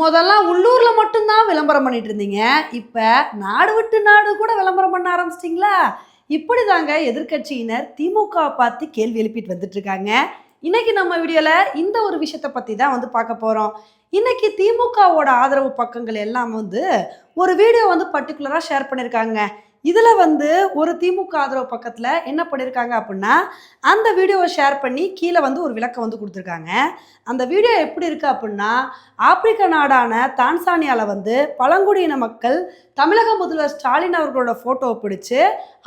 முதல்ல உள்ளூரில் மட்டும்தான் விளம்பரம் பண்ணிட்டு இருந்தீங்க. இப்போ நாடு விட்டு நாடு கூட விளம்பரம் பண்ண ஆரம்பிச்சிட்டிங்களா? இப்படி தாங்க எதிர்க்கட்சியினர் திமுக பார்த்து கேள்வி எழுப்பிட்டு வந்துட்டு இருக்காங்க இன்னைக்கு நம்ம வீடியோவில் இந்த ஒரு விஷயத்தை பற்றி தான் வந்து பார்க்க போகிறோம் இன்னைக்கு திமுகவோட ஆதரவு பக்கங்கள் எல்லாம் வந்து ஒரு வீடியோ வந்து பர்டிகுலராக ஷேர் பண்ணியிருக்காங்க இதில் வந்து ஒரு திமுக ஆதரவு பக்கத்தில் என்ன பண்ணியிருக்காங்க அப்படின்னா அந்த வீடியோவை ஷேர் பண்ணி கீழே வந்து ஒரு விளக்கம் வந்து கொடுத்துருக்காங்க. அந்த வீடியோ எப்படி இருக்குது அப்படின்னா ஆப்பிரிக்க நாடான தான்சானியாவில் வந்து பழங்குடியின மக்கள் தமிழக முதல்வர் ஸ்டாலின் அவர்களோட ஃபோட்டோவை பிடிச்சு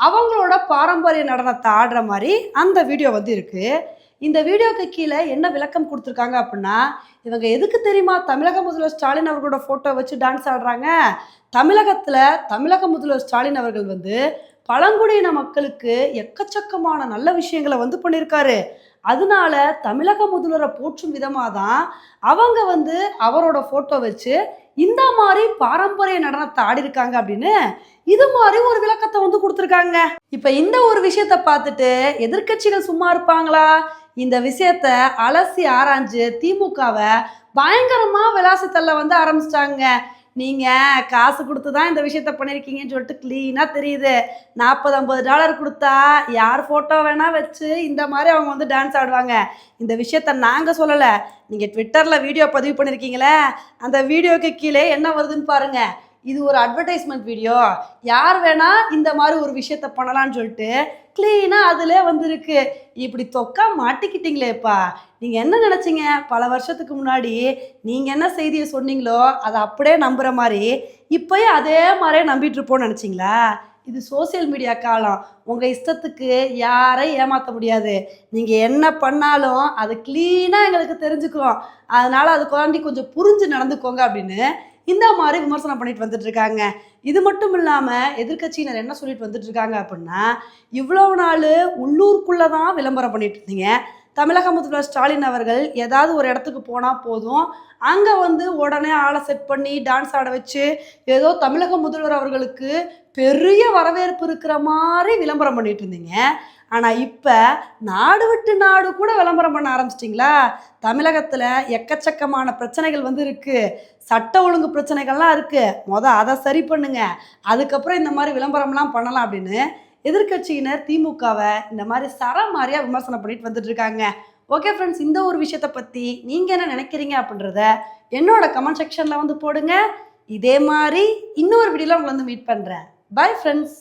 அவங்களோட பாரம்பரிய நடனத்தை ஆடுற மாதிரி அந்த வீடியோ வந்து இருக்குது இந்த வீடியோக்கு கீழே என்ன விளக்கம் கொடுத்துருக்காங்க அப்படின்னா இவங்க எதுக்கு தெரியுமா தமிழக முதல்வர் ஸ்டாலின் அவர்களோட ஃபோட்டோ வச்சு டான்ஸ் ஆடுறாங்க? தமிழகத்தில் தமிழக முதல்வர் ஸ்டாலின் அவர்கள் வந்து பழங்குடியின மக்களுக்கு எக்கச்சக்கமான நல்ல விஷயங்களை வந்து பண்ணியிருக்காரு. அதனால தமிழக முதல்வரை போற்றும் விதமாக தான் அவங்க வந்து அவரோட ஃபோட்டோ வச்சு இந்த மாதிரி பாரம்பரிய நடனத்தை ஆடிருக்காங்க அப்படின்னு இது மாதிரி ஒரு விளக்கத்தை வந்து கொடுத்துருக்காங்க. இப்போ இந்த ஒரு விஷயத்த பார்த்துட்டு எதிர்க்கட்சிகள் சும்மா இருப்பாங்களா? இந்த விஷயத்த அலசி ஆராய்ஞ்சு திமுகவை பயங்கரமா விலாசத்தல்ல வந்து ஆரம்பிச்சிட்டாங்க. நீங்க காசு கொடுத்து தான் இந்த விஷயத்த பண்ணியிருக்கீங்கன்னு சொல்லிட்டு க்ளீனாக தெரியுது. நாற்பது ஐம்பது டாலர் கொடுத்தா யார் ஃபோட்டோ வேணா வச்சு இந்த மாதிரி அவங்க வந்து டான்ஸ் ஆடுவாங்க. இந்த விஷயத்த நாங்கள் சொல்லலை. நீங்கள் ட்விட்டரில் வீடியோ பதிவு பண்ணியிருக்கீங்களே அந்த வீடியோக்கு கீழே என்ன வருதுன்னு பாருங்க. இது ஒரு அட்வர்டைஸ்மெண்ட் வீடியோ யார் வேணால் இந்த மாதிரி ஒரு விஷயத்த பண்ணலாம்னு சொல்லிட்டு க்ளீனாக அதில் வந்துருக்கு. இப்படி தொக்கா மாட்டிக்கிட்டீங்களேப்பா. நீங்கள் என்ன நினச்சிங்க? பல வருஷத்துக்கு முன்னாடி நீங்கள் என்ன செய்தியை சொன்னீங்களோ அதை அப்படியே நம்புகிற மாதிரி இப்போயே அதே மாதிரியே நம்பிட்டு இருப்போம்னு நினச்சிங்களா? இது சோஷியல் மீடியா காலம். உங்கள் இஷ்டத்துக்கு யாரையும் ஏமாற்ற முடியாது. நீங்கள் என்ன பண்ணாலும் அது க்ளீனாக எங்களுக்கு தெரிஞ்சுக்கும். அதனால் அது குழந்தை கொஞ்சம் புரிஞ்சு நடந்துக்கோங்க அப்படின்னு இந்த மாதிரி விமர்சனம் பண்ணிட்டு வந்துட்டு இருக்காங்க இது மட்டும் இல்லாமல் எதிர்க்கட்சியினர் என்ன சொல்லிட்டு வந்துட்டு இருக்காங்க அப்படின்னா இவ்வளவு நாள் உள்ளூருக்குள்ளே தான் விளம்பரம் பண்ணிட்டு இருந்தீங்க தமிழக முதல்வர் ஸ்டாலின் அவர்கள் ஏதாவது ஒரு இடத்துக்கு போனால் போதும். அங்கே வந்து உடனே ஆளை செட் பண்ணி டான்ஸ் ஆட வச்சு ஏதோ தமிழக முதல்வர் அவர்களுக்கு பெரிய வரவேற்பு இருக்கிற மாதிரி விளம்பரம் பண்ணிட்டு இருந்தீங்க ஆனால் இப்போ நாடு விட்டு நாடு கூட விளம்பரம் பண்ண ஆரம்பிச்சிட்டிங்களா? தமிழகத்தில் எக்கச்சக்கமான பிரச்சனைகள் வந்து இருக்குது சட்ட ஒழுங்கு பிரச்சனைகள்லாம் இருக்குது மொதல் அதை சரி பண்ணுங்க. அதுக்கப்புறம் இந்த மாதிரி விளம்பரம்லாம் பண்ணலாம் அப்படின்னு எதிர்க்கட்சியினர் திமுகவை இந்த மாதிரி சர மாதிரியாக விமர்சனம் பண்ணிட்டு வந்துட்டு இருக்காங்க. ஓகே ஃப்ரெண்ட்ஸ் இந்த ஒரு விஷயத்தை பற்றி நீங்கள் என்ன நினைக்கிறீங்க அப்படின்றத என்னோட கமெண்ட் செக்ஷனில் வந்து போடுங்க. இதே மாதிரி இன்னொரு வீடியோவில் உங்களை வந்து மீட் பண்ணுறேன் பாய் ஃப்ரெண்ட்ஸ்